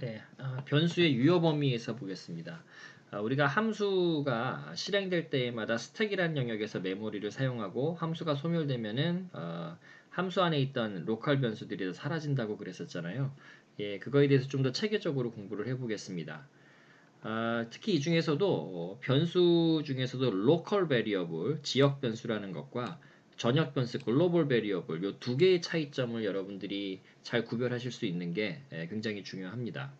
네, 아, 변수의 유효 범위에서 보겠습니다. 아, 우리가 함수가 실행될 때마다 스택이라는 영역에서 메모리를 사용하고 함수가 소멸되면은 어, 함수 안에 있던 로컬 변수들이 사라진다고 그랬었잖아요. 예, 그거에 대해서 좀 더 체계적으로 공부를 해보겠습니다. 아, 특히 이 중에서도 어, 변수 중에서도 로컬 베리어블, 지역 변수라는 것과 전역 변수, 글로벌 베리어블 요 두 개의 차이점을 여러분들이 잘 구별하실 수 있는 게 예, 굉장히 중요합니다.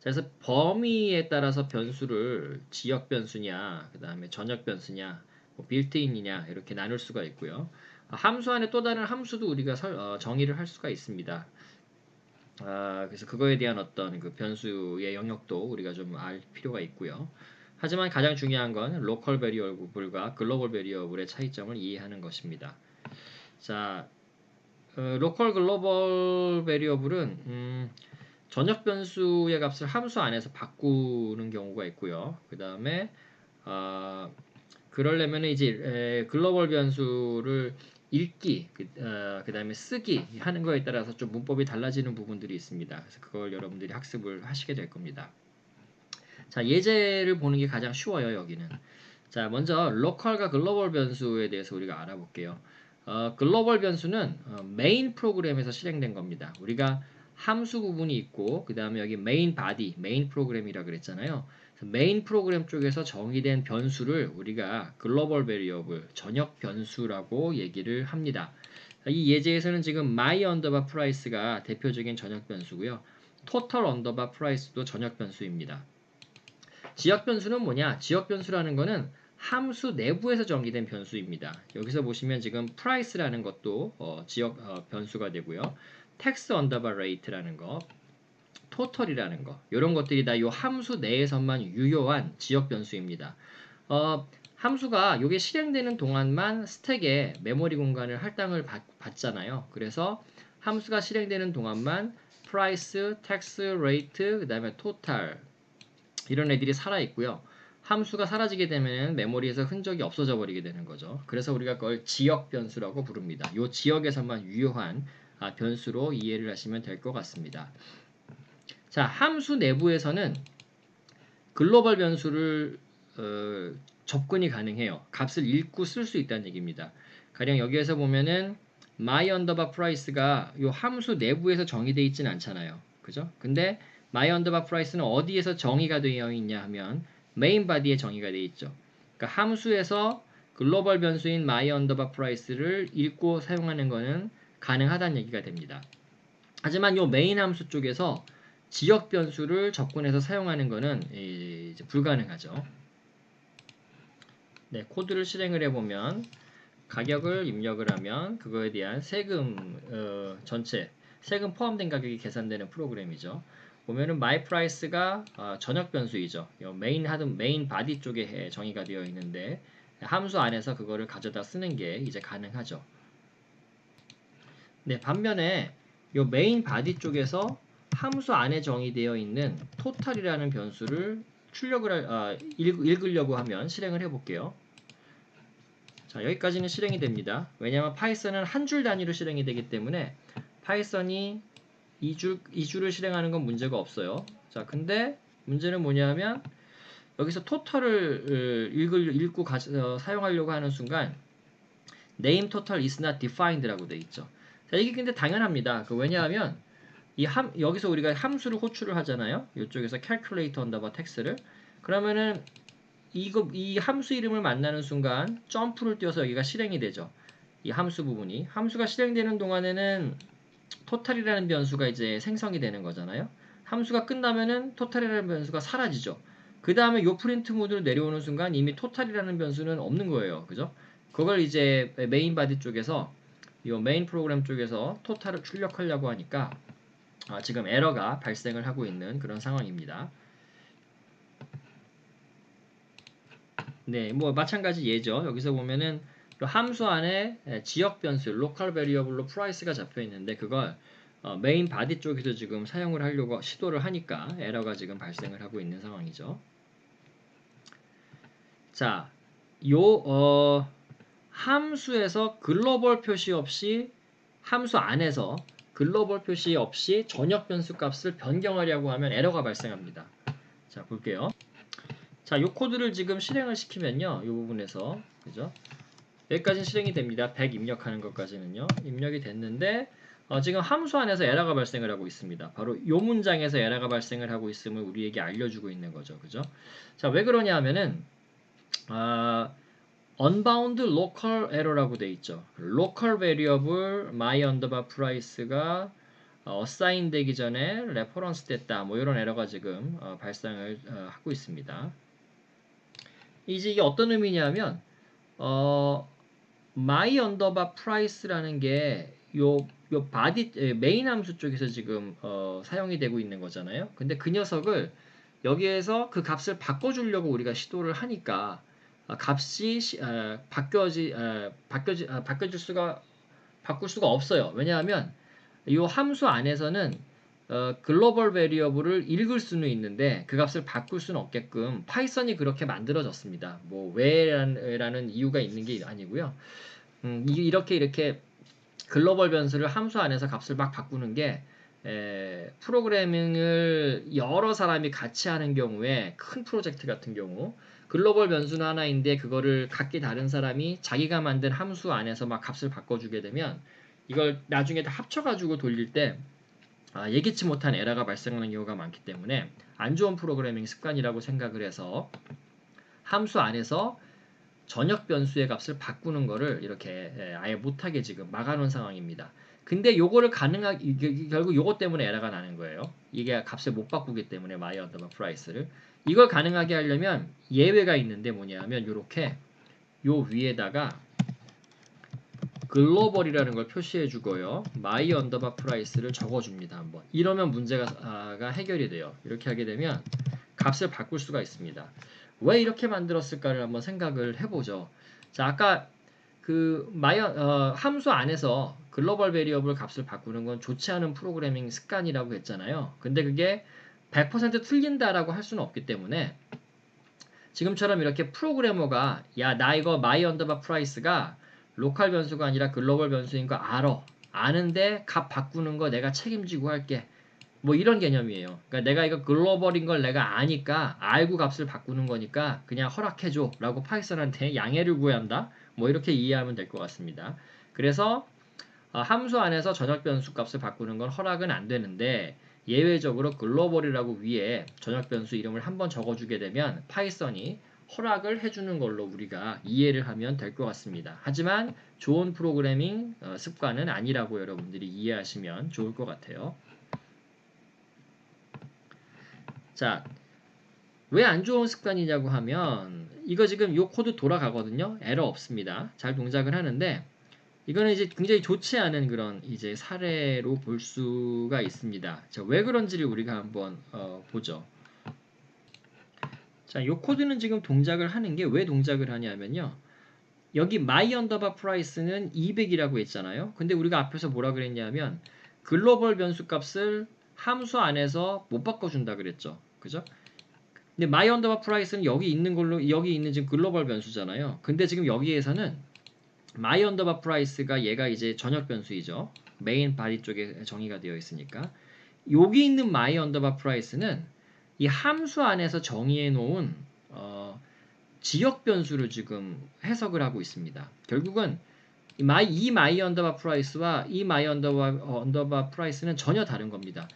그래서 범위에 따라서 변수를 지역 변수냐, 그 다음에 전역 변수냐, 뭐 빌트인이냐 이렇게 나눌 수가 있고요. 함수 안에 또 다른 함수도 우리가 설, 어, 정의를 할 수가 있습니다. 아, 그래서 그거에 대한 어떤 그 변수의 영역도 우리가 좀 알 필요가 있고요. 하지만 가장 중요한 건 로컬 베리어블과 글로벌 베리어블의 차이점을 이해하는 것입니다. 자, 어, 로컬 글로벌 베리어블은 음, 전역 변수의 값을 함수 안에서 바꾸는 경우가 있고요. 그 다음에 어, 그러려면 이제 에, 글로벌 변수를 읽기, 그, 어, 그 다음에 쓰기 하는 거에 따라서 좀 문법이 달라지는 부분들이 있습니다. 그래서 그걸 여러분들이 학습을 하시게 될 겁니다. 자, 예제를 보는 게 가장 쉬워요, 여기는. 자, 먼저 로컬과 글로벌 변수에 대해서 우리가 알아볼게요. 어, 글로벌 변수는 어, 메인 프로그램에서 실행된 겁니다. 우리가 함수 부분이 있고 그 다음에 여기 메인 바디, 메인 프로그램이라 그랬잖아요. 메인 프로그램 쪽에서 정의된 변수를 우리가 글로벌 베리어블, 전역 변수라고 얘기를 합니다. 이 예제에서는 지금 my underbar price가 대표적인 전역 변수고요. total underbar price도 전역 변수입니다. 지역 변수는 뭐냐? 지역 변수라는 거는 함수 내부에서 정의된 변수입니다. 여기서 보시면 지금 price라는 것도 어, 지역 어, 변수가 되고요. tax underbar rate라는 거, 토털이라는 거 이런 것들이 다 이 함수 내에서만 유효한 지역 변수입니다. 어, 함수가 이게 실행되는 동안만 스택에 메모리 공간을 할당을 받, 잖아요 그래서 함수가 실행되는 동안만 price, tax, rate, 그 다음에 total 이런 애들이 살아 있고요. 함수가 사라지게 되면 메모리에서 흔적이 없어져 버리게 되는 거죠. 그래서 우리가 그걸 지역 변수라고 부릅니다. 이 지역에서만 유효한 아, 변수로 이해를 하시면 될 것 같습니다. 자, 함수 내부에서는 글로벌 변수를 어, 접근이 가능해요. 값을 읽고 쓸 수 있다는 얘기입니다. 가령 여기에서 보면은 my underbar price가 이 함수 내부에서 정의되어 있지는 않잖아요. 그죠? 근데 my underbar price는 어디에서 정의가 되어 있냐 하면 main body에 정의가 되어 있죠. 그러니까 함수에서 글로벌 변수인 my underbar price를 읽고 사용하는 것은 가능하다는 얘기가 됩니다. 하지만 이 메인 함수 쪽에서 지역 변수를 접근해서 사용하는 것은 불가능하죠. 네, 코드를 실행을 해보면 가격을 입력을 하면 그거에 대한 세금 어, 전체 세금 포함된 가격이 계산되는 프로그램이죠. 보면은 my price가 어, 전역 변수이죠. 메인 하든 메인 바디 쪽에 정의가 되어 있는데 함수 안에서 그거를 가져다 쓰는 게 이제 가능하죠. 네, 반면에 이 메인 바디 쪽에서 함수 안에 정의되어 있는 토탈이라는 변수를 출력을 할, 아, 읽, 으려고 하면 실행을 해볼게요. 자 여기까지는 실행이 됩니다. 왜냐하면 파이썬은 한 줄 단위로 실행이 되기 때문에 파이썬이 2줄, 2줄을 실행하는 건 문제가 없어요. 자 근데 문제는 뭐냐면 여기서 토탈을 읽을, 읽고 가, 어, 사용하려고 하는 순간 name total is not defined라고 돼 있죠. 자, 이게 근데 당연합니다. 그 왜냐하면 이 함, 여기서 우리가 함수를 호출을 하잖아요. 이쪽에서 calculate 언더바 텍스를 그러면은 이거 이 함수 이름을 만나는 순간 점프를 띄워서 여기가 실행이 되죠. 이 함수 부분이 함수가 실행되는 동안에는 토탈이라는 변수가 이제 생성이 되는 거잖아요. 함수가 끝나면은 토탈이라는 변수가 사라지죠. 그 다음에 요 프린트 모드로 내려오는 순간 이미 토탈이라는 변수는 없는 거예요. 그죠? 그걸 이제 메인 바디 쪽에서 이 메인 프로그램 쪽에서 토탈을 출력하려고 하니까 아, 지금 에러가 발생을 하고 있는 그런 상황입니다. 네, 뭐 마찬가지 예죠. 여기서 보면은 함수 안에 지역 변수, local variable로 price가 잡혀 있는데 그걸 어, 메인 바디 쪽에서 지금 사용을 하려고 시도를 하니까 에러가 지금 발생을 하고 있는 상황이죠. 자, 요 어, 함수에서 글로벌 표시 없이 함수 안에서 글로벌 표시 없이 전역 변수 값을 변경하려고 하면 에러가 발생합니다. 자, 볼게요. 자, 요 코드를 지금 실행을 시키면요. 이 부분에서 그죠? 여기까지는 실행이 됩니다. 100 입력하는 것까지는요. 입력이 됐는데 어, 지금 함수 안에서 에러가 발생을 하고 있습니다. 바로 이 문장에서 에러가 발생을 하고 있음을 우리에게 알려주고 있는 거죠. 그죠? 자, 왜 그러냐 하면은 아, unbound local error라고 돼 있죠. local variable my underbar price가 어, assign 되기 전에 reference 됐다. 뭐 이런 에러가 지금 어, 발생을 어, 하고 있습니다. 이제 이게 어떤 의미냐면 어, my underbar price라는 게요 요 바디 메인 함수 쪽에서 지금 어, 사용이 되고 있는 거잖아요. 근데 그 녀석을 여기에서 그 값을 바꿔주려고 우리가 시도를 하니까 아, 값이 시, 아, 바뀌어지 아, 바뀌어지 아, 바뀌어질 수가 바꿀 수가 없어요. 왜냐하면 이 함수 안에서는 어, 글로벌 베리어블을 읽을 수는 있는데 그 값을 바꿀 수는 없게끔 파이썬이 그렇게 만들어졌습니다. 뭐 왜라는 이유가 있는 게 아니고요. 음, 이- 이렇게 이렇게 글로벌 변수를 함수 안에서 값을 막 바꾸는 게 에, 프로그래밍을 여러 사람이 같이 하는 경우에 큰 프로젝트 같은 경우 글로벌 변수는 하나인데 그거를 각기 다른 사람이 자기가 만든 함수 안에서 막 값을 바꿔주게 되면 이걸 나중에 다 합쳐가지고 돌릴 때 아, 예기치 못한 에러가 발생하는 경우가 많기 때문에 안 좋은 프로그래밍 습관이라고 생각을 해서 함수 안에서 전역 변수의 값을 바꾸는 거를 이렇게 예, 아예 못하게 지금 막아놓은 상황입니다. 근데 요거를 가능하 이게 결국 요거 때문에 에러가 나는 거예요. 이게 값을 못 바꾸기 때문에 마이 언더바 프라이스를 이걸 가능하게 하려면 예외가 있는데 뭐냐면 요렇게 요 위에다가 글로벌이라는 걸 표시해 주고요. 마이 언더바 프라이스를 적어 줍니다. 한번. 이러면 문제가 아, 가 해결이 돼요. 이렇게 하게 되면 값을 바꿀 수가 있습니다. 왜 이렇게 만들었을까를 한번 생각을 해보죠. 자, 아까 그 마이 어, 함수 안에서 글로벌 베리어블 값을 바꾸는 건 좋지 않은 프로그래밍 습관이라고 했잖아요. 근데 그게 100% 틀린다라고 할 수는 없기 때문에 지금처럼 이렇게 프로그래머가 야 나 이거 마이 언더바 프라이스가 로컬 변수가 아니라 글로벌 변수인 거 알아. 아는데 값 바꾸는 거 내가 책임지고 할게. 뭐 이런 개념이에요. 그러니까 내가 이거 글로벌인 걸 내가 아니까 알고 값을 바꾸는 거니까 그냥 허락해줘 라고 파이썬한테 양해를 구해야 한다. 뭐 이렇게 이해하면 될 것 같습니다. 그래서 어, 함수 안에서 전역 변수 값을 바꾸는 건 허락은 안 되는데 예외적으로 글로벌이라고 위에 전역 변수 이름을 한번 적어주게 되면 파이썬이 허락을 해주는 걸로 우리가 이해를 하면 될 것 같습니다. 하지만 좋은 프로그래밍 어, 습관은 아니라고 여러분들이 이해하시면 좋을 것 같아요. 자, 왜 안 좋은 습관이냐고 하면 이거 지금 이 코드 돌아가거든요. 에러 없습니다. 잘 동작을 하는데 이거는 이제 굉장히 좋지 않은 그런 이제 사례로 볼 수가 있습니다. 자, 왜 그런지를 우리가 한번 어, 보죠. 자, 이 코드는 지금 동작을 하는 게 왜 동작을 하냐면요. 여기 my underbar price는 200이라고 했잖아요. 근데 우리가 앞에서 뭐라 그랬냐면 글로벌 변수 값을 함수 안에서 못 바꿔준다 그랬죠. 그죠? 근데 my underbar price는 여기 있는 걸로 여기 있는 지금 글로벌 변수잖아요. 근데 지금 여기에서는 my underbar price가 얘가 이제 전역 변수이죠. 메인 바디 쪽에 정의가 되어 있으니까 여기 있는 my underbar price는 이 함수 안에서 정의해 놓은 어, 지역 변수를 지금 해석을 하고 있습니다. 결국은 이 my, 이 my underbar price와 이 my underbar, 어, underbar price는 전혀 다른 겁니다.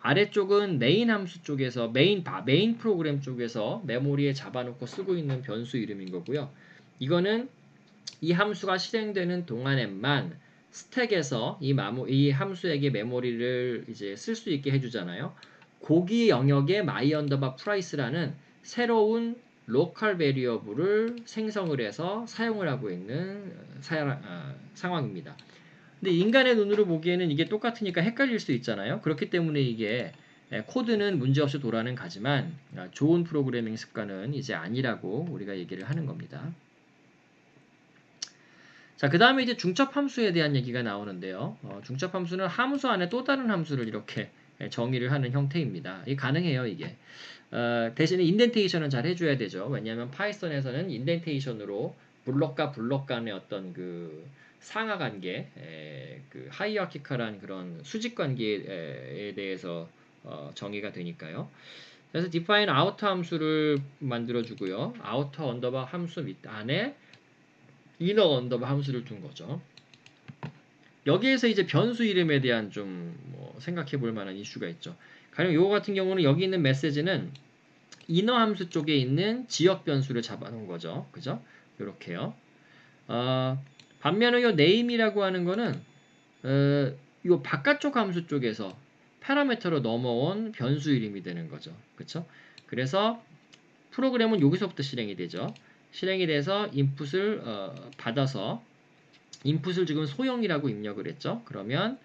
아래쪽은 메인 함수 쪽에서 메인 바, 메인 프로그램 쪽에서 메모리에 잡아놓고 쓰고 있는 변수 이름인 거고요. 이거는 이 함수가 실행되는 동안에만 스택에서 이, 마모, 이 함수에게 메모리를 이제 쓸 수 있게 해주잖아요. 고기 영역의 my underbar price라는 새로운 로컬 베리어블을 생성을 해서 사용을 하고 있는 사, 아, 상황입니다. 근데 인간의 눈으로 보기에는 이게 똑같으니까 헷갈릴 수 있잖아요. 그렇기 때문에 이게 예, 코드는 문제없이 돌아는 가지만 아, 좋은 프로그래밍 습관은 이제 아니라고 우리가 얘기를 하는 겁니다. 자, 그 다음에 이제 중첩 함수에 대한 얘기가 나오는데요. 어, 중첩 함수는 함수 안에 또 다른 함수를 이렇게 예, 정의를 하는 형태입니다. 이게 가능해요, 이게. 어, 대신에 인덴테이션은 잘 해줘야 되죠. 왜냐하면 파이썬에서는 인덴테이션으로 블럭과 블럭 간의 어떤 그 상하 관계, 에, 그 하이어키컬한 그런 수직 관계에 대해서 어, 정의가 되니까요. 그래서 define outer 함수를 만들어 주고요. outer 언더바 함수 밑 안에 inner 언더바 함수를 둔 거죠. 여기에서 이제 변수 이름에 대한 좀 뭐 생각해 볼 만한 이슈가 있죠. 가령 요거 같은 경우는 여기 있는 메시지는 인어 함수 쪽에 있는 지역 변수를 잡아놓은 거죠. 그죠? 이렇게요. 어, 반면에 이 name이라고 하는 거는 어, 요 바깥쪽 함수 쪽에서 파라미터로 넘어온 변수 이름이 되는 거죠. 그렇죠? 그래서 프로그램은 여기서부터 실행이 되죠. 실행이 돼서 인풋을 어, 받아서 인풋을 지금 소형이라고 입력을 했죠. 그러면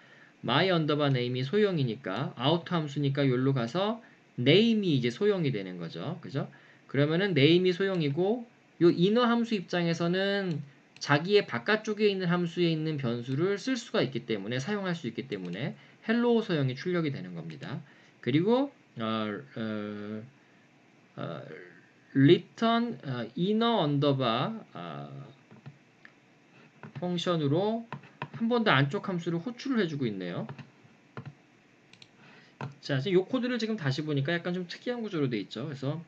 my underbar name이 소형이니까 out 함수니까 여기로 가서 name이 이제 소형이 되는 거죠. 그죠? 그러면은 name이 소형이고 요 inner 함수 입장에서는 자기의 바깥쪽에 있는 함수에 있는 변수를 쓸 수가 있기 때문에 사용할 수 있기 때문에 헬로 소형이 출력이 되는 겁니다. 그리고 어, 어, 어, return 어, inner underbar 어, 펑션으로 한 번 더 안쪽 함수를 호출을 해주고 있네요. 자, 지금 이 코드를 지금 다시 보니까 약간 좀 특이한 구조로 되어 있죠. 그래서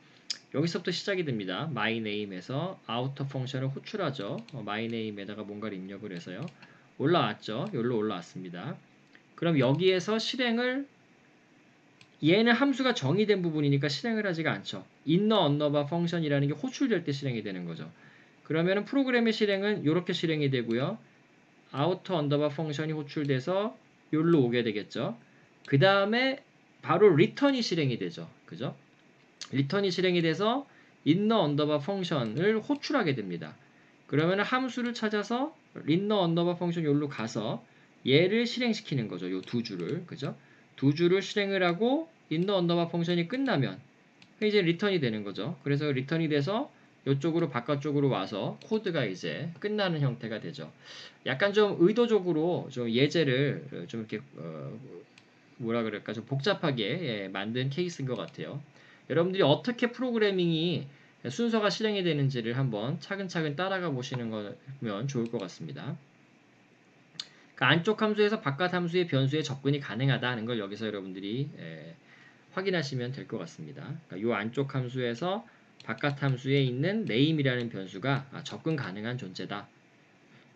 여기서부터 시작이 됩니다. my name에서 outer 펑션을 호출하죠. 어, my name에다가 뭔가를 입력을 해서요. 올라왔죠. 여기로 올라왔습니다. 그럼 여기에서 실행을 얘는 함수가 정의된 부분이니까 실행을 하지가 않죠. inner 언더바 펑션이라는 게 호출될 때 실행이 되는 거죠. 그러면 프로그램의 실행은 이렇게 실행이 되고요. outer 언더바 펑션이 호출돼서 여기로 오게 되겠죠. 그 다음에 바로 return이 실행이 되죠. 그죠? return이 실행이 돼서 inner 언더바 펑션을 호출하게 됩니다. 그러면 함수를 찾아서 inner 언더바 펑션 여기로 가서 얘를 실행시키는 거죠. 요 두 줄을. 그죠? 두 줄을 실행을 하고 인더 언더바 펑션이 끝나면 이제 리턴이 되는 거죠. 그래서 리턴이 돼서 이쪽으로 바깥쪽으로 와서 코드가 이제 끝나는 형태가 되죠. 약간 좀 의도적으로 좀 예제를 좀 이렇게 어 뭐라 그럴까 좀 복잡하게 예 만든 케이스인 것 같아요. 여러분들이 어떻게 프로그래밍이 순서가 실행이 되는지를 한번 차근차근 따라가 보시는 거면 좋을 것 같습니다. 그러니까 안쪽 함수에서 바깥 함수의 변수에 접근이 가능하다는 걸 여기서 여러분들이 에, 확인하시면 될 것 같습니다. 그러니까 이 안쪽 함수에서 바깥 함수에 있는 name이라는 변수가 아, 접근 가능한 존재다.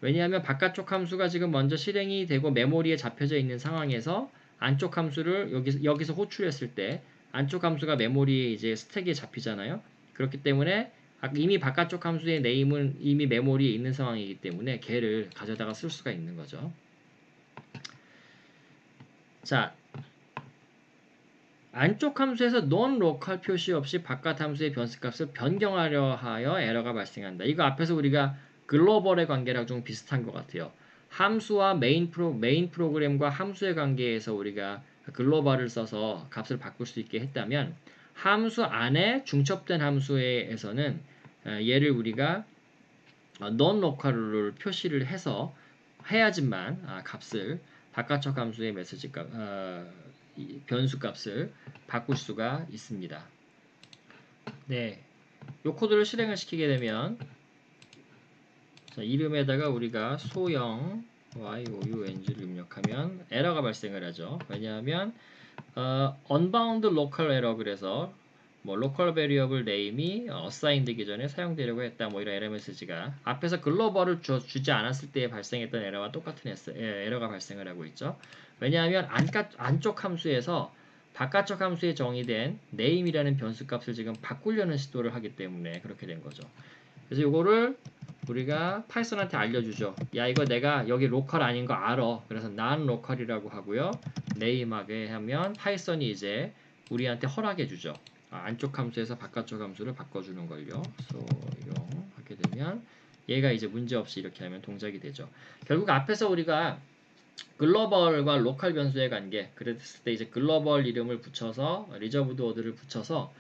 왜냐하면 바깥쪽 함수가 지금 먼저 실행이 되고 메모리에 잡혀져 있는 상황에서 안쪽 함수를 여기, 여기서 호출했을 때 안쪽 함수가 메모리에 이제 스택에 잡히잖아요. 그렇기 때문에 이미 바깥쪽 함수의 name은 이미 메모리에 있는 상황이기 때문에 걔를 가져다가 쓸 수가 있는 거죠. 자, 안쪽 함수에서 non local 표시 없이 바깥 함수의 변수값을 변경하려 하여 에러가 발생한다. 이거 앞에서 우리가 글로벌의 관계랑 좀 비슷한 것 같아요. 함수와 메인 프로 메인 프로그램과 함수의 관계에서 우리가 글로벌을 써서 값을 바꿀 수 있게 했다면 함수 안에 중첩된 함수에서는 어, 얘를 우리가 non local을 표시를 해서 해야지만 아, 값을 바깥쪽 함수의 메시지 값, 어, 변수 값을 바꿀 수가 있습니다. 네, 이 코드를 실행을 시키게 되면 자, 이름에다가 우리가 소형 young를 입력하면 에러가 발생을 하죠. 왜냐하면 어, unbound local error 그래서 뭐 local variable name이 assign 되기 전에 사용되려고 했다 뭐 이런 에러 메시지가 앞에서 글로벌을 주, 지 않았을 때 발생했던 에러와 똑같은 예, 에러가 발생을 하고 있죠. 왜냐하면 안가, 안쪽 함수에서 바깥쪽 함수에 정의된 name이라는 변수 값을 지금 바꾸려는 시도를 하기 때문에 그렇게 된 거죠. 그래서 이거를 우리가 파이썬한테 알려주죠. 야 이거 내가 여기 로컬 아닌 거 알아. 그래서 난 로컬이라고 하고요. 네임하게 하면 파이썬이 이제 우리한테 허락해 주죠. 아, 안쪽 함수에서 바깥쪽 함수를 바꿔주는 걸요. 소용하게 되면 얘가 이제 문제없이 이렇게 하면 동작이 되죠. 결국 앞에서 우리가 글로벌과 로컬 변수의 관계 그랬을 때 이제 글로벌 이름을 붙여서 리저브드 워드를 붙여서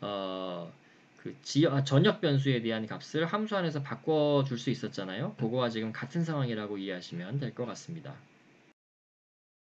어, 그 지역, 아, 전역 변수에 대한 값을 함수 안에서 바꿔줄 수 있었잖아요. 그거와 지금 같은 상황이라고 이해하시면 될 것 같습니다.